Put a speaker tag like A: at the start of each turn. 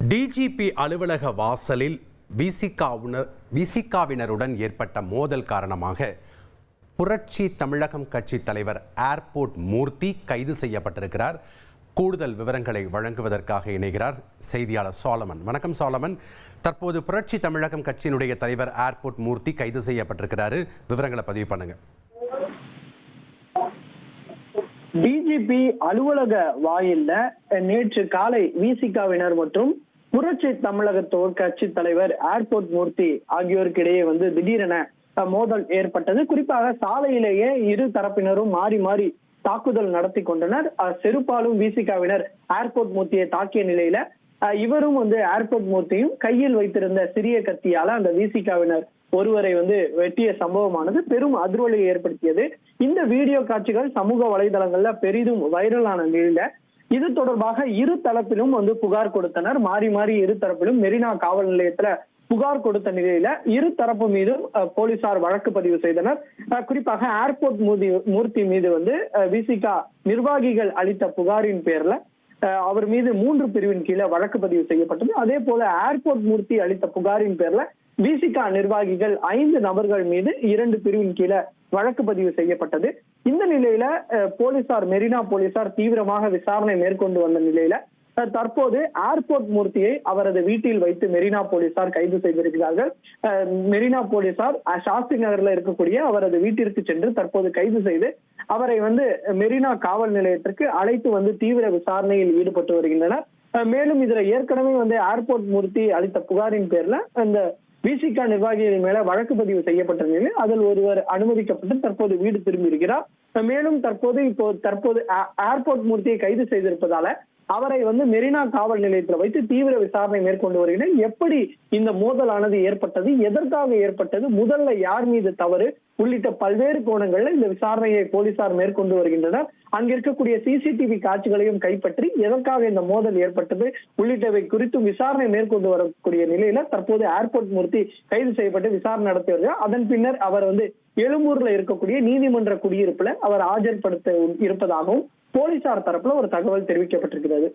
A: DGP அலுவலக வாசலில் விசிகாவுனர் விசிகாவினருடன் ஏற்பட்ட மோதல் காரணமாக புரட்சி தமிழகம் கட்சி தலைவர் ஏர்போர்ட் மூர்த்தி கைது செய்யப்பட்டிருக்கிறார். கூடுதல் விவரங்களை வழங்குவதற்காக இணைகிறார் செய்தியாளர் சோலமன். வணக்கம் சோலமன். தற்போது புரட்சி தமிழகம் கட்சியினுடைய தலைவர் ஏர்போர்ட் மூர்த்தி கைது செய்யப்பட்டிருக்கிறாரு. விவரங்களை பதிவு பண்ணுங்கள்
B: டிஜிபி அலுவலக வாயில்ல நேற்று காலை விசிகாவினர் மற்றும் புரட்சி தமிழகத்தோர் கட்சி தலைவர் ஏர்போர்ட் மூர்த்தி ஆகியோருக்கு இடையே வந்து திடீரென மோதல் ஏற்பட்டது. குறிப்பாக சாலையிலேயே இரு தரப்பினரும் மாறி மாறி தாக்குதல் நடத்தி கொண்டனர். செருப்பாலும் விசிகாவினர் ஏர்போர்ட் மூர்த்தியை தாக்கிய நிலையில இவரும் வந்து ஏர்போர்ட் மூர்த்தியும் கையில் வைத்திருந்த சிறிய கத்தியால அந்த விசிகாவினர் ஒருவரை வந்து வெட்டிய சம்பவமானது பெரும் அதிர்வலையை ஏற்படுத்தியது. இந்த வீடியோ காட்சிகள் சமூக வலைதளங்கள்ல பெரிதும் வைரலான நிலையில இது தொடர்பாக இரு தரப்பிலும் வந்து புகார் கொடுத்தனர். மாறி மாறி இரு தரப்பிலும் மெரினா காவல் நிலையத்துல புகார் கொடுத்த நிலையில இரு தரப்பு மீதும் போலீசார் வழக்கு பதிவு செய்தனர். குறிப்பாக ஏர்போர்ட் மூர்த்தி மூர்த்தி மீது வந்து விசிகா நிர்வாகிகள் அளித்த புகாரின் பேர்ல அவர் மீது மூன்று பிரிவின் கீழே வழக்கு பதிவு செய்யப்பட்டது. அதே போல ஏர்போர்ட் மூர்த்தி அளித்த புகாரின் பேர்ல விசிகா நிர்வாகிகள் ஐந்து நபர்கள் மீது இரண்டு பிரிவின் கீழே வழக்கு பதிவு செய்யப்பட்டது. இந்த நிலையில போலீசார் மெரினா போலீசார் தீவிரமாக விசாரணை மேற்கொண்டு வந்த நிலையில தற்போது ஏர்போர்ட் மூர்த்தியை அவரது வீட்டில் வைத்து மெரினா போலீசார் கைது செய்திருக்கிறார்கள். மெரினா போலீசார் அஹ், சாஸ்திரி நகர்ல இருக்கக்கூடிய அவரது வீட்டிற்கு சென்று தற்போது கைது செய்து அவரை வந்து மெரினா காவல் நிலையத்திற்கு அழைத்து வந்து தீவிர விசாரணையில் ஈடுபட்டு வருகின்றனர். மேலும் இதுல ஏற்கனவே வந்து ஏர்போர்ட் மூர்த்தி அளித்த புகாரின் பேர்ல அந்த விசிகா நிர்வாகிகள் மேல வழக்கு பதிவு செய்யப்பட்ட நிலையில் அதில் ஒருவர் அனுமதிக்கப்பட்டு தற்போது வீடு திரும்பி இருக்கிறார் மேலும் தற்போது இப்போ தற்போது ஏர்போர்ட் மூர்த்தியை கைது செய்திருப்பதால அவரை வந்து மெரினா காவல் நிலையத்தில் வைத்து தீவிர விசாரணை மேற்கொண்டு வருகிறேன். எப்படி இந்த மோதலானது ஏற்பட்டது எதற்காக ஏற்பட்டது முதல்ல யார் மீது தவறு உள்ளிட்ட பல்வேறு கோணங்கள்ல இந்த விசாரணையை போலீசார் மேற்கொண்டு வருகின்றனர். அங்க இருக்கக்கூடிய சிசிடிவி காட்சிகளையும் கைப்பற்றி எதற்காக இந்த மோதல் ஏற்பட்டது உள்ளிட்டவை குறித்தும் விசாரணை மேற்கொண்டு வரக்கூடிய நிலையில தற்போது ஏர்போர்ட் மூர்த்தி கைது செய்யப்பட்டு விசாரணை நடத்தி வருகிறார். அதன் பின்னர் அவர் வந்து எழும்பூர்ல இருக்கக்கூடிய நீதிமன்ற குடியிருப்புல அவர் ஆஜர்படுத்த இருப்பதாகவும் போலீசார் தரப்புல ஒரு தகவல் தெரிவிக்கப்பட்டிருக்கிறது.